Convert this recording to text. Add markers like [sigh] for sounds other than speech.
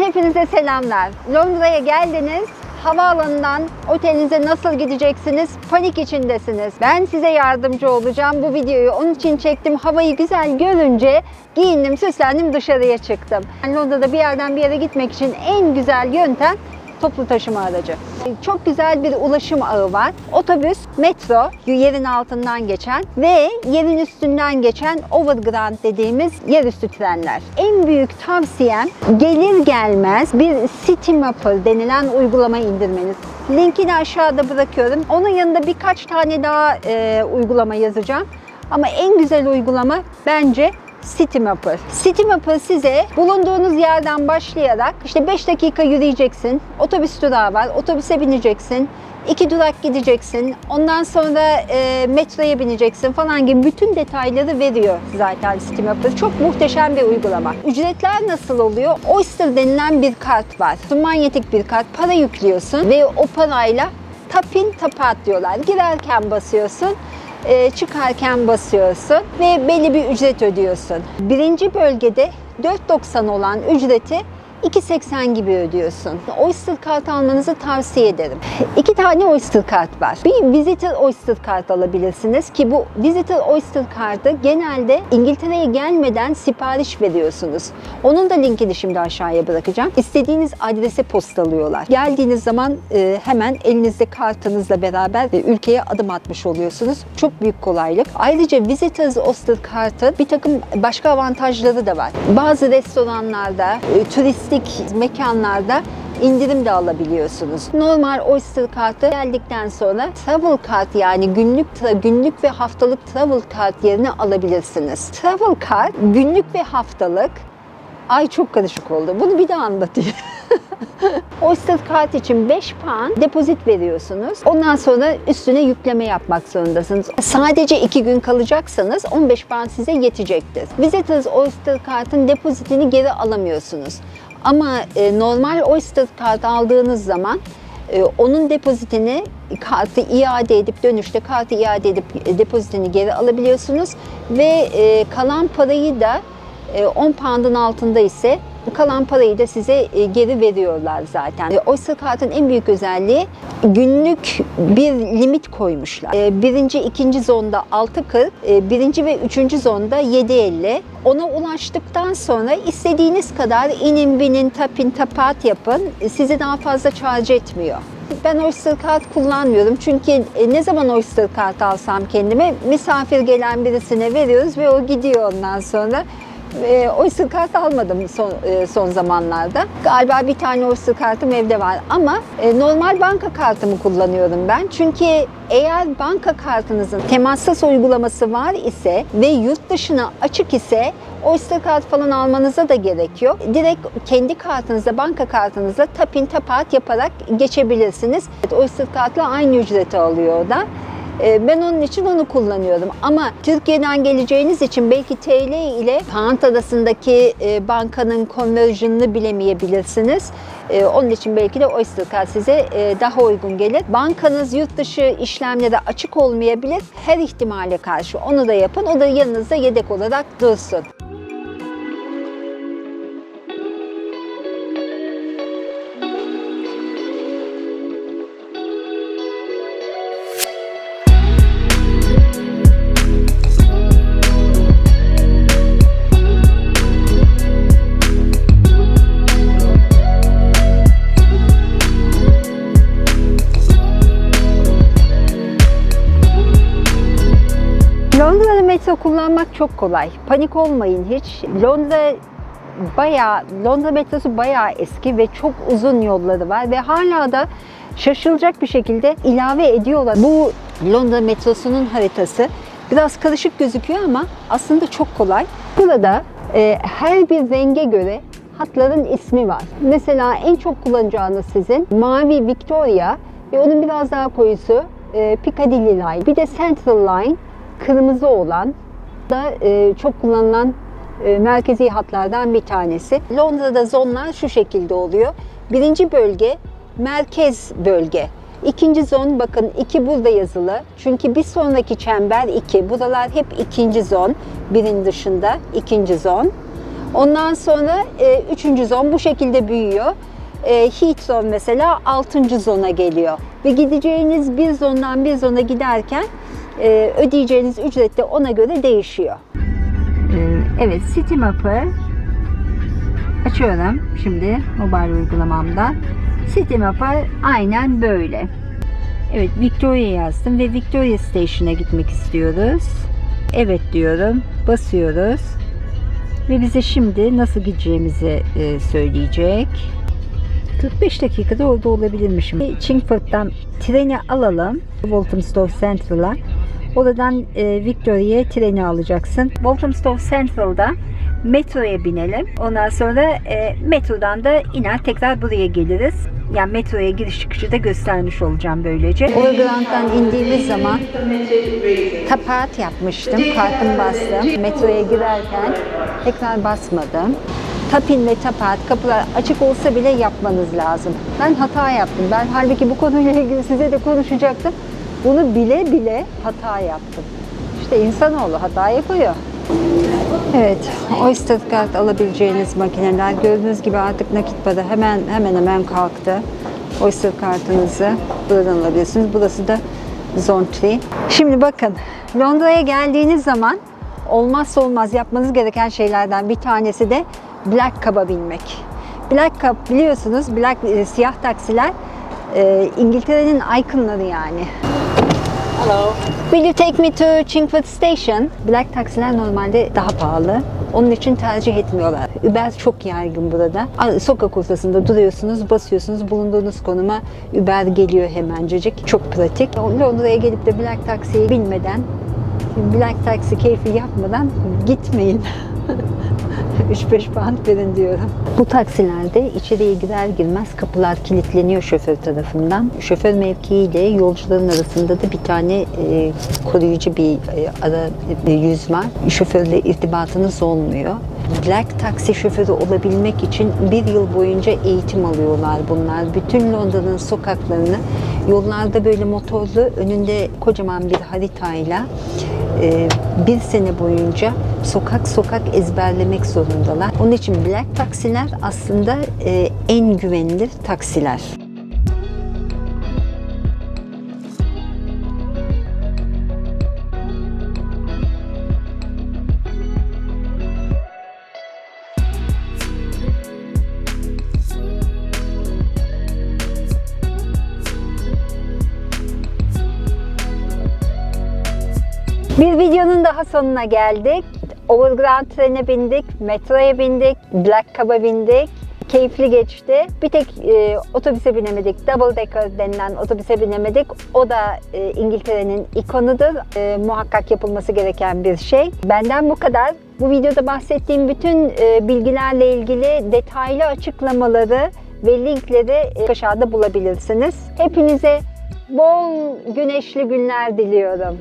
Hepinize selamlar. Londra'ya geldiniz. Havaalanından otelinize nasıl gideceksiniz? Panik içindesiniz. Ben size yardımcı olacağım. Bu videoyu onun için çektim. Havayı güzel görünce giyindim, süslendim, dışarıya çıktım. Londra'da bir yerden bir yere gitmek için en güzel yöntem toplu taşıma aracı. Çok güzel bir ulaşım ağı var. Otobüs, metro, yerin altından geçen ve yerin üstünden geçen overground dediğimiz yerüstü trenler. En büyük tavsiyem gelir gelmez bir City Mapper denilen uygulama indirmeniz. Linkini aşağıda bırakıyorum. Onun yanında birkaç tane daha e, uygulama yazacağım. Ama en güzel uygulama bence City Mapper. City Mapper size bulunduğunuz yerden başlayarak işte 5 dakika yürüyeceksin. Otobüs durağı var. Otobüse bineceksin. iki durak gideceksin. Ondan sonra e, metroya bineceksin falan gibi bütün detayları veriyor zaten City Mapper. Çok muhteşem bir uygulama. Ücretler nasıl oluyor? Oyster denilen bir kart var. Manyetik bir kart. Para yüklüyorsun ve o parayla tapin tapat diyorlar. Girerken basıyorsun çıkarken basıyorsun ve belli bir ücret ödüyorsun. Birinci bölgede 4.90 olan ücreti 2.80 gibi ödüyorsun. Oyster kart almanızı tavsiye ederim. İki tane Oyster kart var. Bir Visitor Oyster kart alabilirsiniz ki bu Visitor Oyster kartı genelde İngiltere'ye gelmeden sipariş veriyorsunuz. Onun da linkini şimdi aşağıya bırakacağım. İstediğiniz adrese postalıyorlar. Geldiğiniz zaman e, hemen elinizde kartınızla beraber e, ülkeye adım atmış oluyorsunuz. Çok büyük kolaylık. Ayrıca Visitors Oyster kartı bir takım başka avantajları da var. Bazı restoranlarda, e, turistik mekanlarda indirim de alabiliyorsunuz. Normal Oyster kartı geldikten sonra travel kart yani günlük günlük ve haftalık travel kart yerine alabilirsiniz. Travel kart günlük ve haftalık Ay çok karışık oldu. Bunu bir daha anlatayım. [laughs] Oyster kart için 5 pound depozit veriyorsunuz. Ondan sonra üstüne yükleme yapmak zorundasınız. Sadece 2 gün kalacaksanız 15 pound size yetecektir. Visitors Oyster kartın depozitini geri alamıyorsunuz. Ama e, normal Oyster kart aldığınız zaman e, onun depozitini kartı iade edip dönüşte kartı iade edip e, depozitini geri alabiliyorsunuz ve e, kalan parayı da e, 10 pound'ın altında ise kalan parayı da size e, geri veriyorlar zaten. E, Oyster kartın en büyük özelliği günlük bir limit koymuşlar. E, Birinci, ikinci zonda 6.40, e, birinci ve üçüncü zonda 7.50. Ona ulaştıktan sonra istediğiniz kadar inin binin tapin tapat yapın. Sizi daha fazla charge etmiyor. Ben Oyster kart kullanmıyorum çünkü e, ne zaman Oyster kart alsam kendime misafir gelen birisine veriyoruz ve o gidiyor ondan sonra. E, Oyster kart almadım son, e, son zamanlarda. Galiba bir tane Oyster kartım evde var ama e, normal banka kartımı kullanıyorum ben. Çünkü eğer banka kartınızın temassız uygulaması var ise ve yurt dışına açık ise Oyster kart falan almanıza da gerek yok. Direkt kendi kartınızla, banka kartınızla tapin tapat yaparak geçebilirsiniz. Evet, Oyster kartla aynı ücreti alıyor o da. Ee, Ben onun için onu kullanıyorum. Ama Türkiye'den geleceğiniz için belki TL ile pound arasındaki e, bankanın conversion'ını bilemeyebilirsiniz. Ee, Onun için belki de Oyster Card size e, daha uygun gelir. Bankanız yurt dışı işlemlere açık olmayabilir. Her ihtimale karşı onu da yapın. O da yanınızda yedek olarak dursun. Metro kullanmak çok kolay. Panik olmayın hiç. Londra bayağı Londra metrosu bayağı eski ve çok uzun yolları var ve hala da şaşılacak bir şekilde ilave ediyorlar. Bu Londra metrosunun haritası biraz karışık gözüküyor ama aslında çok kolay. Burada e, her bir renge göre hatların ismi var. Mesela en çok kullanacağınız sizin mavi Victoria ve onun biraz daha koyusu e, Piccadilly Line. Bir de Central Line kırmızı olan da e, çok kullanılan e, merkezi hatlardan bir tanesi. Londra'da zonlar şu şekilde oluyor. Birinci bölge merkez bölge. İkinci zon bakın iki burada yazılı. Çünkü bir sonraki çember iki. Buralar hep ikinci zon. Birin dışında ikinci zon. Ondan sonra e, üçüncü zon bu şekilde büyüyor. E, heat zone mesela altıncı zona geliyor. Ve gideceğiniz bir zondan bir zona giderken e, ödeyeceğiniz ücret de ona göre değişiyor. Evet, City açıyorum şimdi mobil uygulamamda. City aynen böyle. Evet, Victoria yazdım ve Victoria Station'a gitmek istiyoruz. Evet diyorum, basıyoruz. Ve bize şimdi nasıl gideceğimizi e, söyleyecek. 45 dakikada orada olabilirmişim. Chingford'dan treni alalım. Walthamstow Central'a. Oradan e, Victoria'ya treni alacaksın. Walthamstow Central'da metroya binelim. Ondan sonra e, metrodan da iner tekrar buraya geliriz. Yani metroya giriş çıkışı da göstermiş olacağım böylece. Overground'dan indiğimiz zaman kapat yapmıştım. Kartımı bastım. Metroya girerken tekrar basmadım. Tapin ve tapat kapılar açık olsa bile yapmanız lazım. Ben hata yaptım. Ben halbuki bu konuyla ilgili size de konuşacaktım. Bunu bile bile hata yaptım. İşte insanoğlu hata yapıyor. Evet, Oyster Card alabileceğiniz makineler gördüğünüz gibi artık nakit para hemen hemen hemen kalktı. Oyster kartınızı buradan alabilirsiniz. Burası da Zone 3. Şimdi bakın Londra'ya geldiğiniz zaman olmazsa olmaz yapmanız gereken şeylerden bir tanesi de Black Cab'a binmek. Black Cab biliyorsunuz Black e, siyah taksiler e, İngiltere'nin iconları yani. Hello. Will you take me to Chingford Station? Black taksiler normalde daha pahalı. Onun için tercih etmiyorlar. Uber çok yaygın burada. Sokak ortasında duruyorsunuz, basıyorsunuz. Bulunduğunuz konuma Uber geliyor hemencecik. Çok pratik. Londra'ya gelip de Black taksiye binmeden, Black taksi keyfi yapmadan gitmeyin. [laughs] 3-5 pound verin diyorum. Bu taksilerde içeriye girer girmez kapılar kilitleniyor şoför tarafından. Şoför mevkiiyle yolcuların arasında da bir tane e, koruyucu bir e, ara e, yüz var. Şoförle irtibatınız olmuyor. Black taksi şoförü olabilmek için bir yıl boyunca eğitim alıyorlar bunlar. Bütün Londra'nın sokaklarını yollarda böyle motorlu önünde kocaman bir haritayla e, bir sene boyunca sokak sokak ezberlemek zorundalar. Onun için black taksiler aslında e, en güvenilir taksiler. Videonun daha sonuna geldik. Overground trene bindik, metroya bindik, Black Cab'a bindik. Keyifli geçti. Bir tek e, otobüse binemedik. Double decker denilen otobüse binemedik. O da e, İngiltere'nin ikonudur. E, muhakkak yapılması gereken bir şey. Benden bu kadar. Bu videoda bahsettiğim bütün e, bilgilerle ilgili detaylı açıklamaları ve linkleri e, aşağıda bulabilirsiniz. Hepinize bol güneşli günler diliyorum.